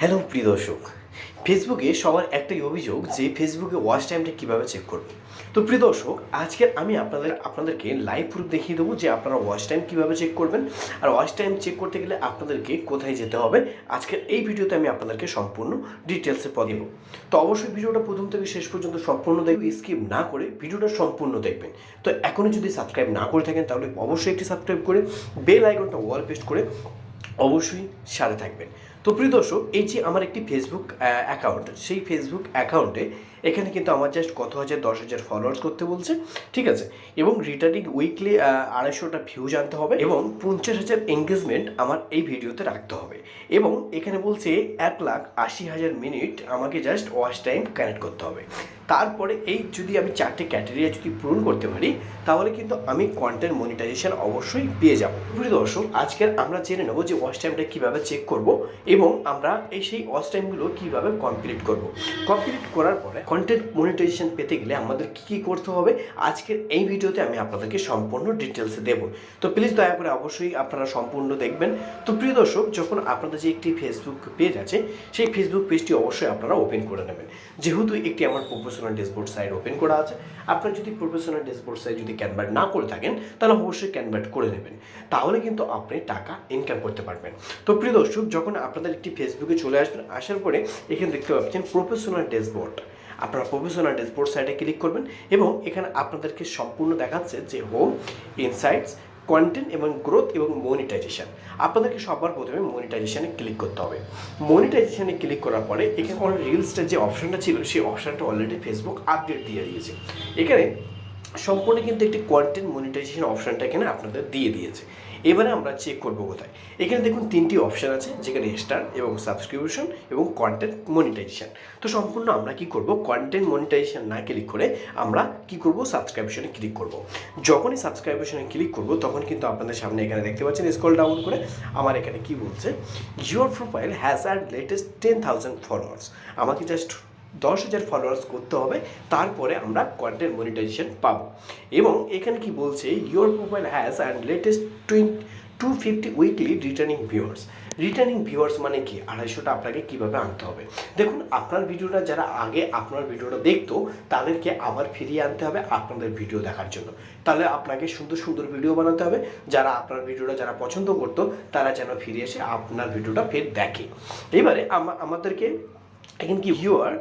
Hello প্রিয় দর্শক। ফেসবুকে সবার একটাই অভিযোগ যে ফেসবুকে ওয়াচ টাইমটা কীভাবে চেক করবে। তো প্রিয় দর্শক, আজকে আমি আপনাদের, আপনাদেরকে লাইভ প্রুফ দেখিয়ে দেবো যে আপনারা ওয়াচ টাইম কীভাবে চেক করবেন আর ওয়াচ টাইম চেক করতে গেলে আপনাদেরকে কোথায় যেতে হবে। আজকের এই ভিডিওতে আমি আপনাদেরকে সম্পূর্ণ ডিটেলসে পদ দেবো। তো অবশ্যই ভিডিওটা প্রথম থেকে শেষ পর্যন্ত সম্পূর্ণ দেখবে স্কিপ না করে ভিডিওটা সম্পূর্ণ দেখবেন। তো এখনই যদি সাবস্ক্রাইব না করে থাকেন, তাহলে অবশ্যই একটি সাবস্ক্রাইব করে বেল আইকনটা ওয়াল পেস্ট করে অবশ্যই সাথে থাকবেন। তো প্রিয় দর্শক, এই যে আমার একটি ফেসবুক অ্যাকাউন্ট সেই ফেসবুক অ্যাকাউন্টে এখানে কিন্তু আমার জাস্ট কত হাজার, দশ হাজার ফলোয়ার্স করতে বলছে, ঠিক আছে? এবং রিটার্নিং উইকলি আড়াইশোটা ভিউজ আনতে হবে এবং পঞ্চাশ হাজার এঙ্গেজমেন্ট আমার এই ভিডিওতে রাখতে হবে। এবং এখানে বলছে এক লাখ আশি হাজার মিনিট আমাকে জাস্ট ওয়াচ টাইম কানেক্ট করতে হবে। তারপরে এই যদি আমি চারটে ক্যাটেরিয়া যদি পূরণ করতে পারি, তাহলে কিন্তু আমি কন্টেন্ট মনিটাইজেশন অবশ্যই পেয়ে যাব। দর্শক, আজকের আমরা জেনে নেব যে ওয়াচ টাইমটা কীভাবে চেক করব এবং আমরা এই সেই ওয়াচ টাইমগুলো কীভাবে কমপ্লিট করব? কমপ্লিট করার পরে কন্টেন্ট মনিটাইজেশন পেতে গেলে আমাদের কী কী করতে হবে? আজকের এই ভিডিওতে আমি আপনাদেরকে সম্পূর্ণ ডিটেলসে দেবো। তো প্লিজ দয়া করে অবশ্যই আপনারা সম্পূর্ণ দেখবেন। তো প্রিয় দর্শক, যখন আপনাদের যে একটি ফেসবুক পেজ আছে, সেই ফেসবুক পেজটি অবশ্যই আপনারা ওপেন করে নেবেন। যেহেতু একটি আমার প্রফেশনাল ড্যাশবোর্ড সাইট ওপেন করা আছে, আপনার যদি প্রফেশনাল ড্যাশবোর্ড সাইট যদি ক্যানভার্ট না করে থাকেন, তাহলে অবশ্যই ক্যানভার্ট করে নেবেন। তাহলে কিন্তু আপনি টাকা ইনকাম করতে পারবেন। তো প্রিয় দর্শক, যখন আপনাদের একটি ফেসবুকে চলে আসবেন, আসার পরে এখানে দেখতে পাচ্ছেন প্রফেশনাল ড্যাশবোর্ড আপনারা প্রফেশনাল ড্যাশবোর্ড সাইটে ক্লিক করবেন এবং এখানে আপনাদেরকে সম্পূর্ণ দেখাচ্ছে যে হোম ইনসাইটস কন্টেন্ট এবং গ্রোথ এবং মনিটাইজেশন আপনাদেরকে সবার প্রথমে মনিটাইজেশানে ক্লিক করতে হবে। মনিটাইজেশানে ক্লিক করার পরে এখানে রিলসটার যে অপশানটা ছিল, সেই অপশানটা অলরেডি ফেসবুক আপডেট দিয়ে দিয়েছে। এখানে সম্পূর্ণ কিন্তু একটি কন্টেন্ট মনিটাইজেশন অপশনটা এখানে আপনাদের দিয়ে দিয়েছে। এবারে আমরা চেক করব কোথায়? এখানে দেখুন তিনটি অপশন আছে, যেখানে স্টার এবং সাবস্ক্রিপশন এবং কন্টেন্ট মনিটাইজেশন তো সম্পূর্ণ আমরা কি করব? কন্টেন্ট মনিটাইজেশন না ক্লিক করে আমরা কি করব? সাবস্ক্রিপশনে ক্লিক করব। যখনই সাবস্ক্রিপশনে ক্লিক করব, তখন কিন্তু আপনাদের সামনে এখানে দেখতে পাচ্ছেন স্ক্রল ডাউন করে আমার এখানে কি বলছে your profile has add latest ten thousand followers আমাকে জাস্ট দশ হাজার ফলোয়ার্স করতে হবে, তারপরে আমরা কন্টেন্ট মনিটাইজেশন পাবো। এবং এখানে কি বলছে your profile has and latest twin two fifty weekly returning viewers returning viewers মানে কি? আড়াইশোটা আপনাকে কীভাবে আনতে হবে? দেখুন, আপনার ভিডিওটা যারা আগে আপনার ভিডিওটা দেখতো, তাদেরকে আবার ফিরিয়ে আনতে হবে আপনাদের ভিডিও দেখার জন্য। তাহলে আপনাকে সুন্দর সুন্দর ভিডিও বানাতে হবে। যারা আপনার ভিডিওটা যারা পছন্দ করতো, তারা যেন ফিরে এসে আপনার ভিডিওটা ফের দেখে। এবারে আমা- আমাদেরকে এখানে কি viewer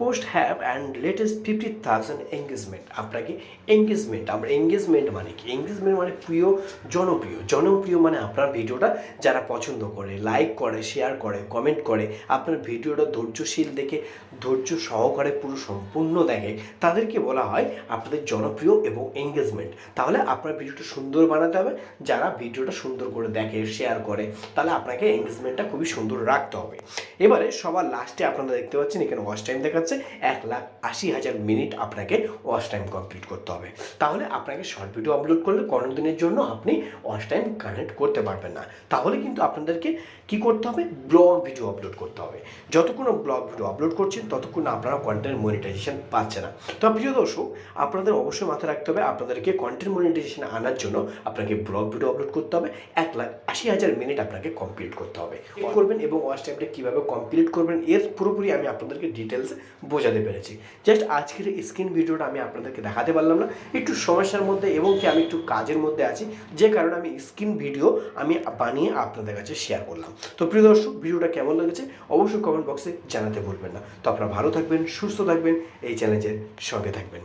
post have and latest fifty thousand engagement. আপনাকে এঙ্গেজমেন্ট? আমরা এঙ্গেজমেন্ট মানে কি? এঙ্গেজমেন্ট মানে প্রিয়, জনপ্রিয়। জনপ্রিয় মানে আপনার ভিডিওটা যারা পছন্দ করে লাইক করে শেয়ার করে কমেন্ট করে, আপনার ভিডিওটা ধৈর্যশীল দেখে, ধৈর্য সহকারে পুরো সম্পূর্ণ দেখে, তাদেরকে বলা হয় আপনাদের জনপ্রিয় এবং এঙ্গেজমেন্ট। তাহলে আপনার ভিডিওটা সুন্দর বানাতে হবে। যারা ভিডিওটা সুন্দর করে দেখে শেয়ার করে, তাহলে আপনাকে এঙ্গেজমেন্টটা খুবই সুন্দর রাখতে হবে। এবারে সবার লাস্টে আপনারা দেখতে পাচ্ছেন, এখানে ওয়াচ টাইম দেখাচ্ছে এক লাখ আশি হাজার মিনিট আপনাকে ওয়াচ টাইম কমপ্লিট করতে হবে। তাহলে আপনাকে শর্ট ভিডিও আপলোড করলে কোনো দিনের জন্য আপনি ওয়াচ টাইম কানেক্ট করতে পারবেন না। তাহলে কিন্তু আপনাদেরকে কি করতে হবে? ব্লগ ভিডিও আপলোড করতে হবে। যতক্ষণ ব্লগ ভিডিও আপলোড করছেন ততক্ষণ আপনারা কন্টেন্ট মনিটাইজেশন পাচ্ছে না। তো প্রিয় দর্শক আপনাদের অবশ্যই মাথায় রাখতে হবে আপনাদেরকে কন্টেন্ট মনিটাইজেশন আনার জন্য আপনাকে ব্লগ ভিডিও আপলোড করতে হবে। এক লাখ আশি হাজার মিনিট আপনাকে কমপ্লিট করতে হবে। করবেন এবং ওয়াচ টাইমটা কীভাবে কমপ্লিট করবেন এর পুরোপুরি আমি আপনাদেরকে ডিটেলস বোঝাতে পেরেছি। জাস্ট আজকের স্ক্রিন ভিডিওটা আমি আপনাদেরকে দেখাতে পারলাম না। একটু সমস্যার মধ্যে এবং কি আমি একটু কাজের মধ্যে আছি, যে কারণে আমি স্ক্রিন ভিডিও আমি বানিয়ে আপনাদের কাছে শেয়ার করলাম। তো প্রিয় দর্শক, ভিডিওটা কেমন লেগেছে অবশ্যই কমেন্ট বক্সে জানাতে ভুলবেন না। তো আপনারা ভালো থাকবেন, সুস্থ থাকবেন, এই চ্যালেঞ্জের সঙ্গে থাকবেন।